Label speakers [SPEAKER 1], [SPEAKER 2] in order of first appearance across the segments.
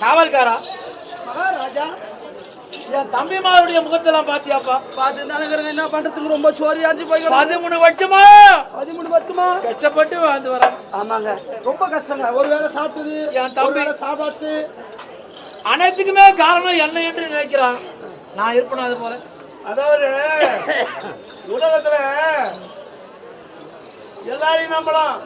[SPEAKER 1] காவல்காரா?
[SPEAKER 2] மகாராஜா
[SPEAKER 1] என் தம்பிமாருடைய முகத்தெல்லாம் பாத்தியாப்பா?
[SPEAKER 2] பார்த்து நினைக்கிறேன் என்ன பண்றதுக்கு? ரொம்ப சோரி அடிச்சு போய்
[SPEAKER 1] பதிமூணு வருஷமா?
[SPEAKER 2] பதிமூணு வருஷமா?
[SPEAKER 1] கஷ்டப்பட்டு வாழ்ந்து வரேன்
[SPEAKER 2] ஆமாங்க. ரொம்ப கஷ்டங்க. ஒரு வேளை சாப்பிட்டது
[SPEAKER 1] என் தம்பி-
[SPEAKER 2] ஒரு வேளை சாப்பிடாது
[SPEAKER 1] அனைத்துக்குமே காரணம் என்ன என்று நினைக்கிறான். நான் இருப்பேன் அது போல?
[SPEAKER 3] அதாவது உலகத்துல எல்லாரையும் நம்பலாம்.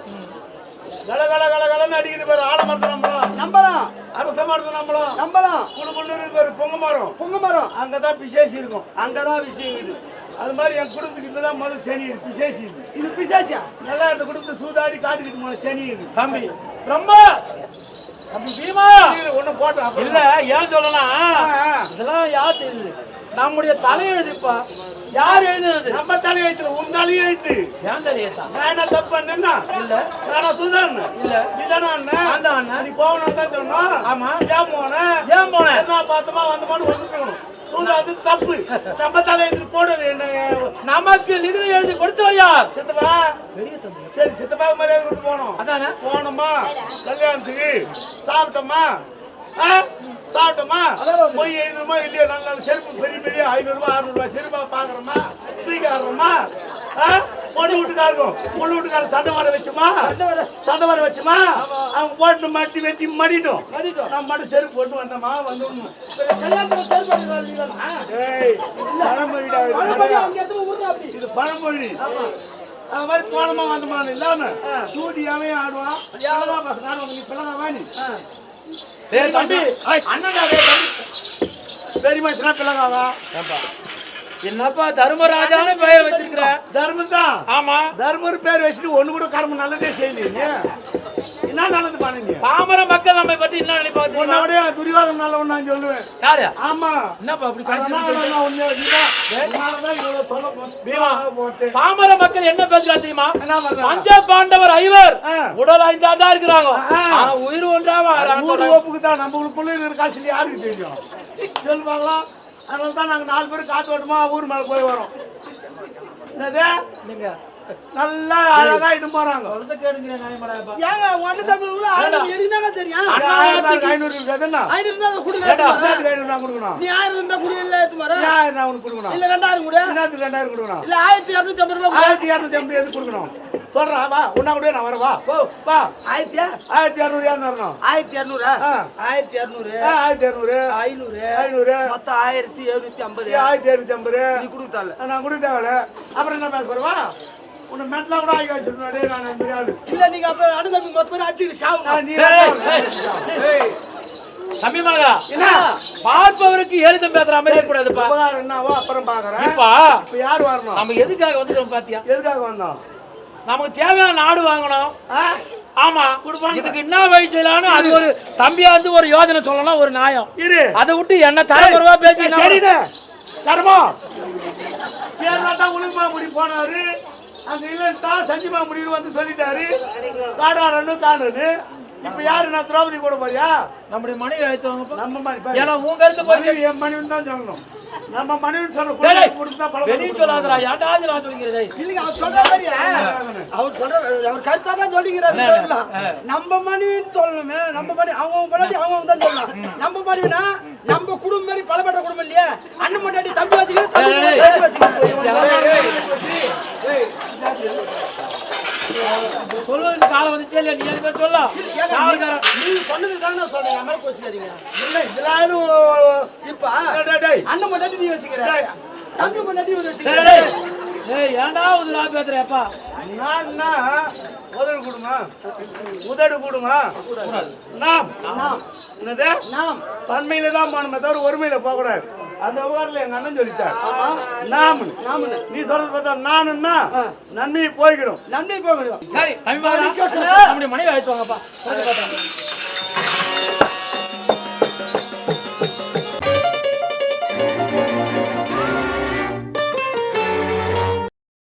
[SPEAKER 3] கல கல கல கலன்னு அடிக்குது பேர். ஆலமரத்தை நம்பலாம்.
[SPEAKER 2] நம்பலாம்.
[SPEAKER 3] அரச மரத்தை நம்பலாம்.
[SPEAKER 2] நம்பலாம்.
[SPEAKER 3] குழு குழு பேர் பொங்க மரம்.
[SPEAKER 2] பொங்க மரம்.
[SPEAKER 3] அங்கதான் பிசேசி இருக்கும்.
[SPEAKER 2] அங்கதான் விஷயம் இது.
[SPEAKER 3] அது மாதிரி என் குடும்பத்துக்கு தான் முதல் சனி இருக்கு பிசேசி
[SPEAKER 2] இது. பிசாசியா?
[SPEAKER 3] நல்லா இந்த குடும்பத்தை சூதாடி காட்டிக்கிட்டு போன சனி இருக்கு
[SPEAKER 1] தம்பி. பிரம்மா தம்பி பீமா.
[SPEAKER 3] ஒண்ணு போட்டோம்
[SPEAKER 1] இல்ல ஏன் சொல்லலாம்? இதெல்லாம் யார் தெரியுது நம்முடைய தலையெழுதுப்பா யார் எழுதுனது?
[SPEAKER 3] நம்ம தலையெழுத்துல உன் தலையெழுத்து.
[SPEAKER 1] ஏன் தலையெழுத்தா?
[SPEAKER 3] நான் என்ன? தப்பு பண்ணேன்னா
[SPEAKER 1] இல்ல.
[SPEAKER 3] நானா சுதான்.
[SPEAKER 1] இல்ல.
[SPEAKER 3] நீதானே அண்ணன்
[SPEAKER 1] நான் தான் அண்ணன்.
[SPEAKER 3] நீ போகணும் தான் சொன்னோம்.
[SPEAKER 1] ஆமா.
[SPEAKER 3] ஏன் போனேன்
[SPEAKER 1] ஏன் போனேன்
[SPEAKER 3] என்ன பார்த்தோமா வந்தோமான்னு வந்துக்கணும் தூங்க அது தப்பு. நம்ம தலையெழுத்து போடுறது என்ன?
[SPEAKER 1] நமக்கு லிகித எழுதி கொடுத்து வையார்
[SPEAKER 3] சித்தப்பா.
[SPEAKER 1] பெரிய தம்பி.
[SPEAKER 3] சரி சித்தப்பா மரியாதை கொடுத்து போனோம்
[SPEAKER 1] அதானே?
[SPEAKER 3] போனோமா கல்யாணத்துக்கு. சாப்பிட்டோமா? சாப்பிட்டோமா? போய் எழுதுமா இல்லையா நல்ல நல்ல செருப்பு பெரிய பெரிய ஐநூறு ரூபாய் அறுநூறு ரூபாய் செருப்பா பாக்குறோமா? தூக்கி ஆடுறோமா? பொண்ணு வீட்டுக்காருக்கும் பொண்ணு வீட்டுக்காரர் சண்டை வர வச்சுமா? சண்டை வர வச்சுமா? அவங்க போட்டு மட்டி வெட்டி மடிட்டோம். நான் மட்டும் செருப்பு போட்டு வந்தோமா வந்து இது. பழமொழி அது மாதிரி போனமா வந்தமா இல்லாம சூடியாவே ஆடுவான். யாரா? பஸ் நான் நீ பிள்ளை வாணி
[SPEAKER 1] தம்பி.
[SPEAKER 3] அண்ணன்டா. பெரியம்மா சின்ன பிள்ளைங்காவா
[SPEAKER 1] என்னப்பா? தர்மராஜான்னு பெயர் வச்சிருக்கிற?
[SPEAKER 3] தர்மம் தான்
[SPEAKER 1] ஆமா.
[SPEAKER 3] தர்மர் பேர் வச்சுட்டு ஒண்ணு கூட கர்மம் நல்லதே செய்யலீங்க என்ன நல்லது பண்ணுங்க
[SPEAKER 1] பாமர என்ன தெரியுமா?
[SPEAKER 3] உன்னோடய துரியோதன நல்லவன் நான் சொல்லுவேன்.
[SPEAKER 1] யாரு?
[SPEAKER 3] ஆமா.
[SPEAKER 1] என்னப்பா அப்படி.
[SPEAKER 3] போட்டேன்.
[SPEAKER 1] பாமர மக்கள் என்ன பேசுறா தெரியுமா? பஞ்ச பாண்டவர் ஐவர். உடல் ஐந்தா தான் இருக்கிறாங்க. ஆனா உயிர்
[SPEAKER 3] ஊரு ஒப்புக்கு தான் நம்ம ஊருக்குள்ள இருக்கிற யாருக்கு தெரியும்? சொல்லுவாங்களா? அதனால தான் நாங்க நாலு பேர் காத்து ஓட்டமா ஊர் மேல போய் வரோம். என்னது?
[SPEAKER 1] நீங்க
[SPEAKER 3] நல்லா அழகா இது போறாங்க
[SPEAKER 2] ஏங்க ஒன்னு ஆயிரம் தெரியும்?
[SPEAKER 3] ஐநூறு
[SPEAKER 2] ஆயிரம்
[SPEAKER 3] ஐநூறு கொடுக்கணும்.
[SPEAKER 2] நீ ஆயிரம் இருந்தா குடி இல்ல
[SPEAKER 3] ஏன் நான் உனக்கு கொடுக்கணும்.
[SPEAKER 2] இல்ல ரெண்டாயிரம் கூட.
[SPEAKER 3] ரெண்டாயிரம் கொடுக்கணும்?
[SPEAKER 2] இல்ல ஆயிரத்தி இரநூத்தி ஐம்பது ரூபாய்.
[SPEAKER 3] ஆயிரத்தி இரநூத்தி ஐம்பது எது கொடுக்கணும்? சொல்றா வா உன்னா கூட நான் வரவா போ. வா.
[SPEAKER 2] ஆயிரத்தி
[SPEAKER 3] ஆயிரத்தி இரநூறு வரணும்?
[SPEAKER 2] ஆயிரத்தி இரநூறு. ஆயிரத்தி இரநூறு
[SPEAKER 3] ஆயிரத்தி இரநூறு
[SPEAKER 2] ஐநூறு.
[SPEAKER 3] ஐநூறு.
[SPEAKER 2] மொத்தம் ஆயிரத்தி எழுநூத்தி ஐம்பது.
[SPEAKER 3] ஆயிரத்தி இரநூத்தி ஐம்பது.
[SPEAKER 2] நீ கொடுத்தால
[SPEAKER 3] நான் தேவையில்ல அப்புறம் என்ன பேச போறவா உன்னை மெட்லாம் கூட ஆகி வச்சிருந்தே நான் ஆளு
[SPEAKER 2] இல்ல நீங்க அப்புறம் அனுதம்பி மொத்த பேர் அடிச்சுட்டு
[SPEAKER 1] ஏய். தம்பி மகா
[SPEAKER 3] என்ன?
[SPEAKER 1] பார்ப்பவருக்கு எழுதம் பேசுற மாதிரி
[SPEAKER 3] உபகாரம் என்னவோ அப்புறம் பாக்குறேன்
[SPEAKER 1] இப்பா
[SPEAKER 3] இப்ப யார் வரணும்?
[SPEAKER 1] நம்ம எதுக்காக வந்துக்கிறோம் பாத்தியா?
[SPEAKER 3] எதுக்காக வந்தோம்?
[SPEAKER 1] நமக்கு தேவையான நாடு வாங்கணும்.
[SPEAKER 3] ஆ?
[SPEAKER 1] ஆமா. இதுக்கு என்ன வழி செய்யலாம்னு அது ஒரு தம்பியா வந்து ஒரு யோஜனை சொல்லலாம் ஒரு நியாயம்.
[SPEAKER 3] இரு.
[SPEAKER 1] அதை விட்டு என்ன தரக்குறவா பேசி
[SPEAKER 3] சரிண்ணே தர்மம் பேர்ல தான் உளுமா முடி போனாரு. அங்க இல்லைன்னா சஞ்சிமா முடிவு வந்து சொல்லிட்டாரு. காடாரன்னு காணுன்னு. இப்ப யாரு நான் திரௌபதி கூட போறியா?
[SPEAKER 1] நம்முடைய மனைவி அழைத்து வாங்கப்பா
[SPEAKER 3] நம்ம மணி
[SPEAKER 1] ஏன்னா உங்க கருத்து போய்
[SPEAKER 3] மனைவி என் மனைவி தான் சொல்லணும். நம்ம மனைவி சொல்ல
[SPEAKER 1] வெளிய சொல்லாதடா. ஏன்டா இது நான் சொல்லிக்கிறதே
[SPEAKER 2] இல்லைங்க அவர் சொல்ற மாதிரி அவர் சொல்ற அவர் கருத்தா தான் சொல்லிக்கிறாரு நம்ம மனைவின்னு சொல்லணுமே. நம்ம மணி அவங்க பொண்டாட்டி அவங்க தான் சொல்லலாம். நம்ம மனைவினா நம்ம குடும்பம் மாதிரி பலப்பட்ட குடும்பம் இல்லையா? அண்ணன் பொண்டாட்டி தம்பி வச்சுக்கிறேன் தம்பி
[SPEAKER 1] டேய்,
[SPEAKER 2] பொண்டாட்டி வச்சுக்கிறேன்
[SPEAKER 1] சொல்வதற்கு காலம் வந்துச்சே இல்லையா? நீ எனக்கு சொல்ல காவல்காரன்
[SPEAKER 2] நீ சொன்னது தானே நான் சொல்றேன் என் மேல கோச்சுக்காதீங்க
[SPEAKER 3] இல்லை இதெல்லாம்
[SPEAKER 2] இப்ப. அண்ணன் பொண்டாட்டி நீ வச்சுக்கிற.
[SPEAKER 3] டேய்.
[SPEAKER 2] தம்பி பொண்டாட்டி இவர்
[SPEAKER 1] டேய்,
[SPEAKER 2] வச்சுக்கிற
[SPEAKER 1] டேய், டேய், ஏன்டா இது நான் பேசுறேன்ப்பா
[SPEAKER 3] நான்னா முதல் கொடுமா? உதடு கொடுமா? நாம். என்னது?
[SPEAKER 2] நாம்.
[SPEAKER 3] தன்மையில தான் போகணுமே தவிர ஒருமையில போக கூடாது அந்த விவகாரத்துல எங்க அண்ணன் சொல்லிட்டார். நாம் நீ சொல்றது பார்த்தா நானுன்னா நன்மையை போய்கிடும்
[SPEAKER 2] நன்மை போக முடியும்
[SPEAKER 1] சரி நம்முடைய மனைவி அழைத்து வாங்கப்பா வந்து பார்த்தாங்க